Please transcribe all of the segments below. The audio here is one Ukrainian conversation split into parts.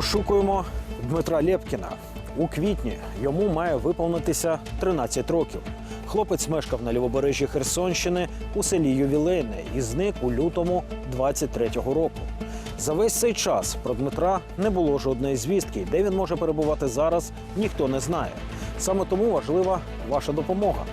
Розшукуємо Дмитра Лєпкіна. У квітні йому має виповнитися 13 років. Хлопець мешкав на лівобережжі Херсонщини у селі Ювілейне і зник у лютому 23-го року. За весь цей час про Дмитра не було жодної звістки. Де він може перебувати зараз, ніхто не знає. Саме тому важлива ваша допомога.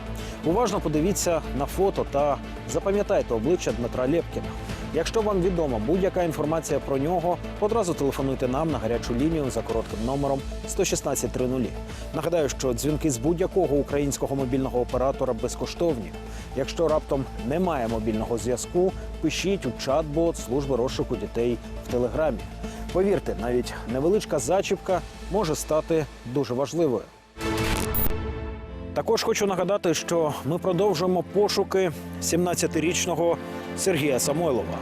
Уважно подивіться на фото та запам'ятайте обличчя Дмитра Лєпкіна. Якщо вам відома будь-яка інформація про нього, одразу телефонуйте нам на гарячу лінію за коротким номером 11630. Нагадаю, що дзвінки з будь-якого українського мобільного оператора безкоштовні. Якщо раптом немає мобільного зв'язку, пишіть у чат-бот служби розшуку дітей в телеграмі. Повірте, навіть невеличка зачіпка може стати дуже важливою. Також хочу нагадати, що ми продовжуємо пошуки 17-річного Сергія Самойлова.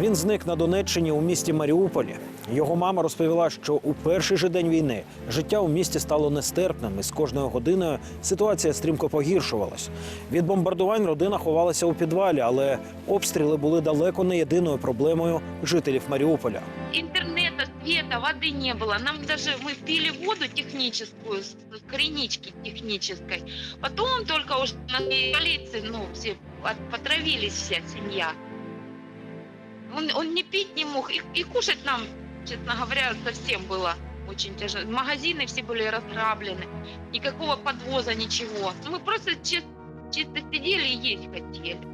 Він зник на Донеччині у місті Маріуполі. Його мама розповіла, що у перший же день війни життя у місті стало нестерпним, і з кожною годиною ситуація стрімко погіршувалась. Від бомбардувань родина ховалася у підвалі, але обстріли були далеко не єдиною проблемою жителів Маріуполя. интернета, света, воды не было. Нам даже мы пили воду техническую, с кринички технической. Потом только уже на полиции, ну, все от- потравились вся семья. Он, он не пить не мог, и, и кушать нам, честно говоря, совсем было очень тяжело. Магазины все были разграблены, никакого подвоза, ничего. Мы просто чис- чисто сидели и есть хотели.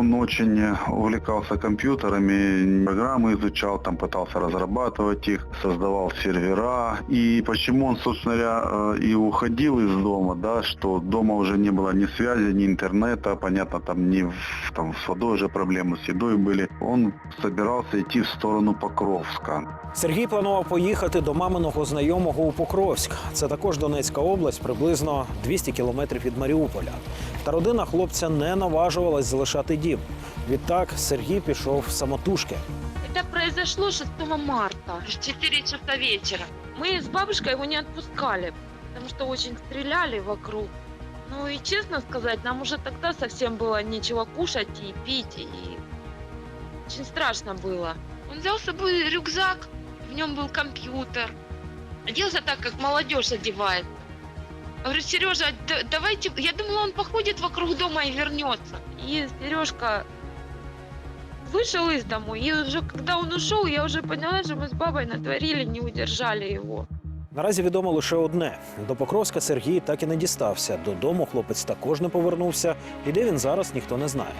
Он очень увлекался компьютерами, программы изучал, там пытался разрабатывать их, создавал сервера. И почему он, собственно говоря, э, и уходил из дома, да, что дома уже не было ни связи, ни интернета, понятно, там ни в- там, с водой уже проблемы, с едой были. Он собирался идти в сторону Покровска. Сергій планував поїхати до маминого знайомого у Покровськ. Це також Донецька область, приблизно 200 кілометрів від Маріуполя. Та родина хлопця не наважувалась залишати дім. Відтак Сергій пішов самотужки. Это произошло 6 марта, в 4 часа вечера. Мы с бабушкой его не отпускали, потому что очень стреляли вокруг. Ну и честно сказать, нам уже тогда совсем было нечего кушать и пить, и очень страшно было. Он взял с собой рюкзак, в нем был компьютер. Оделся так, как молодежь одевает. Говорю, Сережа, да- давайте... Я думала, он походит вокруг дома и вернется. И Сережка вышел из дому, и уже когда он ушел, я уже поняла, что мы с бабой натворили, не удержали его. Наразі відомо лише одне: до Покровська Сергій так і не дістався. Додому хлопець також не повернувся. І де він зараз ніхто не знає.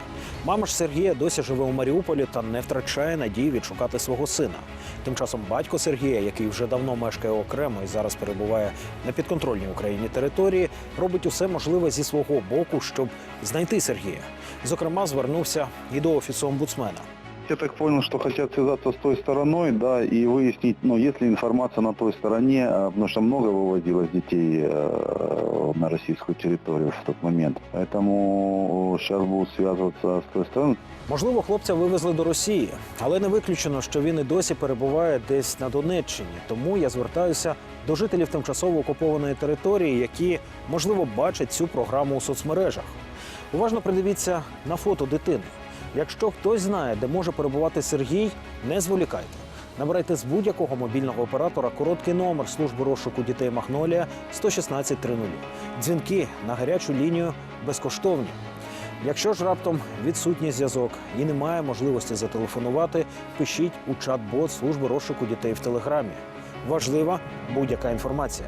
Мама ж Сергія досі живе у Маріуполі та не втрачає надії відшукати свого сина. Тим часом батько Сергія, який вже давно мешкає окремо і зараз перебуває на підконтрольній Україні території, робить усе можливе зі свого боку, щоб знайти Сергія. Зокрема, звернувся і до офісу омбудсмена Я так понял, что хотят связаться с той стороной, да, и выяснить, ну, есть ли информация на той стороне, а, потому что много выводилось детей э, на российскую территорию в тот момент. Поэтому сейчас будут связываться с той стороной. Можливо, хлопця вивезли до Росії, але не виключено, що він і досі перебуває десь на Донеччині. Тому я звертаюся до жителів тимчасово окупованої території, які можливо бачать цю програму у соцмережах. Уважно придивіться на фото дитини. Якщо хтось знає, де може перебувати Сергій, не зволікайте. Набирайте з будь-якого мобільного оператора короткий номер служби розшуку дітей Магнолія 11630. Дзвінки на гарячу лінію безкоштовні. Якщо ж раптом відсутній зв'язок і немає можливості зателефонувати, пишіть у чат-бот служби розшуку дітей в телеграмі. Важлива будь-яка інформація.